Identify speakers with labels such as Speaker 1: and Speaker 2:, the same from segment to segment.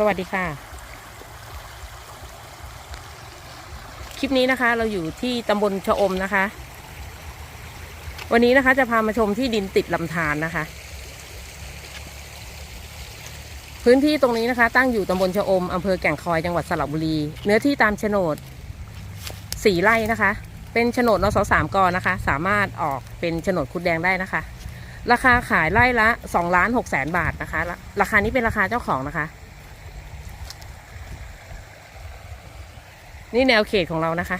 Speaker 1: สวัสดีค่ะ คลิปนี้นะคะ เราอยู่ที่ตำบลชะอมนะคะ วันนี้นะคะจะพามาชมที่ดินติดลำธารนะคะ พื้นที่ตรงนี้นะคะ ตั้งอยู่ตำบลชะอมอำเภอแก่งคอยจังหวัดสระบุรี เนื้อที่ตามโฉนดสี่ไร่นะคะ เป็นโฉนดนสสามกนะคะ สามารถออกเป็นโฉนดคุดแดงได้นะคะ ราคาขายไร่ละ2ล้าน6แสนบาทนะคะราราคานี้เป็นราคาเจ้าของนะคะ นี่แนวเขตของเรานะคะ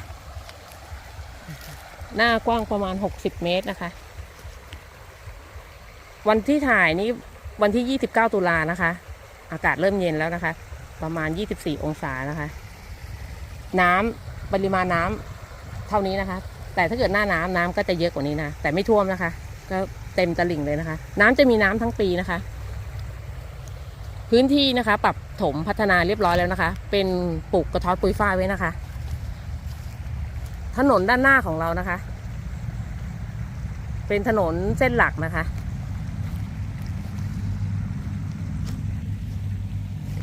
Speaker 1: หน้ากว้างประมาณ 60 เมตรนะคะ วันที่ถ่ายนี่วันที่ 29 ตุลานะคะ อากาศเริ่มเย็นแล้วนะคะ ประมาณ 24 องศานะคะ น้ำปริมาณน้ำเท่านี้นะคะ แต่ถ้าเกิดหน้าน้ำน้ำก็จะเยอะกว่านี้นะ แต่ไม่ท่วมนะคะ ก็เต็มตลิ่งเลยนะคะ น้ำจะมีน้ำทั้งปีนะคะ พื้นที่นะคะ ปรับถมพัฒนาเรียบร้อยแล้วนะคะ เป็นปลูกกระท้อนปุยฝ้ายไว้นะคะ ถนนด้านหน้าของเรานะคะ เป็นถนนเส้นหลักนะคะ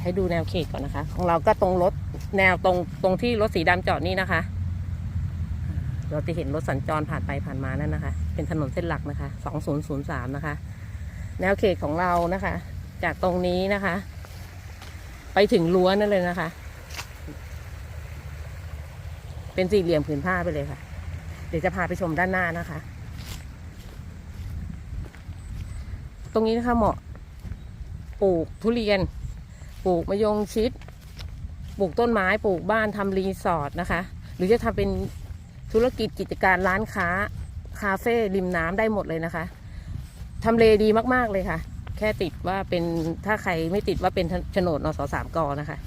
Speaker 1: ให้ดูแนวเขตก่อนนะคะ ของเราก็ตรงรถแนวตรงตรงที่รถสีดำจอดนี่นะคะ เราจะเห็นรถสัญจรผ่านไปผ่านมานั่นนะคะ เป็นถนนเส้นหลักนะคะ 2003 นะคะ แนวเขตของเรานะคะ จากตรงนี้นะคะ ไปถึงรั้วนั่นเลยนะคะ เป็นสี่เหลี่ยมผืนผ้าไปเลยค่ะ เดี๋ยวจะพาไปชมด้านหน้านะคะ ตรงนี้นะคะเหมาะปลูกทุเรียน ปลูกมะยงชิด ปลูกต้นไม้ปลูกบ้านทำรีสอร์ทนะคะ หรือจะทำเป็นธุรกิจกิจการร้านค้า คาเฟ่ริมน้ำได้หมดเลยนะคะทำเลดีมาก ๆ เลยค่ะ แค่ติดว่าเป็นถ้าใครไม่ติดว่าเป็นโฉนดนสสามกนะคะ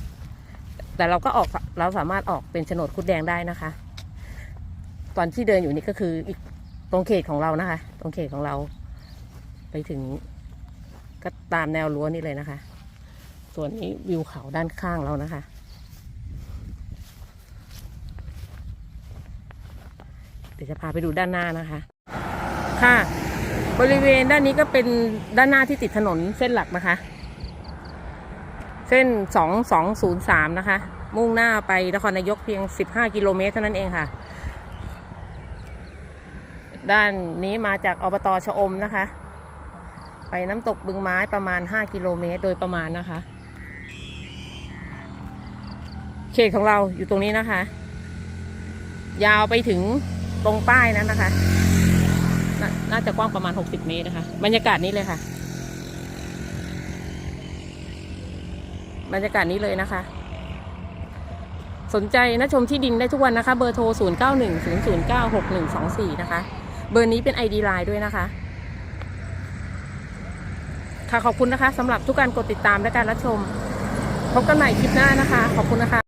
Speaker 1: แต่เราก็ออกเราสามารถออกเป็นโฉนดคุดแดงได้นะคะ ตอนที่เดินอยู่นี่ก็คืออีกตรงเขตของเรานะคะ ตรงเขตของเรา ไปถึงก็ตามแนวรั้วนี่เลยนะคะ ส่วนนี้วิวเขาด้านข้างเรานะคะ เดี๋ยวจะพาไปดูด้านหน้านะคะ ค่ะ บริเวณด้านนี้ก็เป็นด้านหน้าที่ติดถนนเส้นหลักนะคะ เส้น 2203 นะคะ มุ่งหน้าไปนครนายกเพียง 15 กิโลเมตรเท่านั้นเองค่ะ ด้านนี้มาจากอบตชะอมนะคะ ไปน้ำตกบึงไม้ประมาณ 5 กิโลเมตรโดยประมาณนะคะ เขตของเราอยู่ตรงนี้นะคะ ยาวไปถึงตรงป้ายนั้นนะคะ นน่าจะกว้างประมาณ 60 เมตรนะคะ บรรยากาศนี้เลยค่ะ บรรยากาศนี้เลยนะคะ สนใจนะชมที่ดินได้ทุกวันนะคะ เบอร์โทร 0910096124 นะคะ เบอร์นี้เป็น ID ไลน์ด้วยนะคะ ค่ะขอบคุณนะคะสำหรับทุกการกดติดตามและการรับชม พบกันใหม่คลิปหน้านะคะ ขอบคุณนะคะ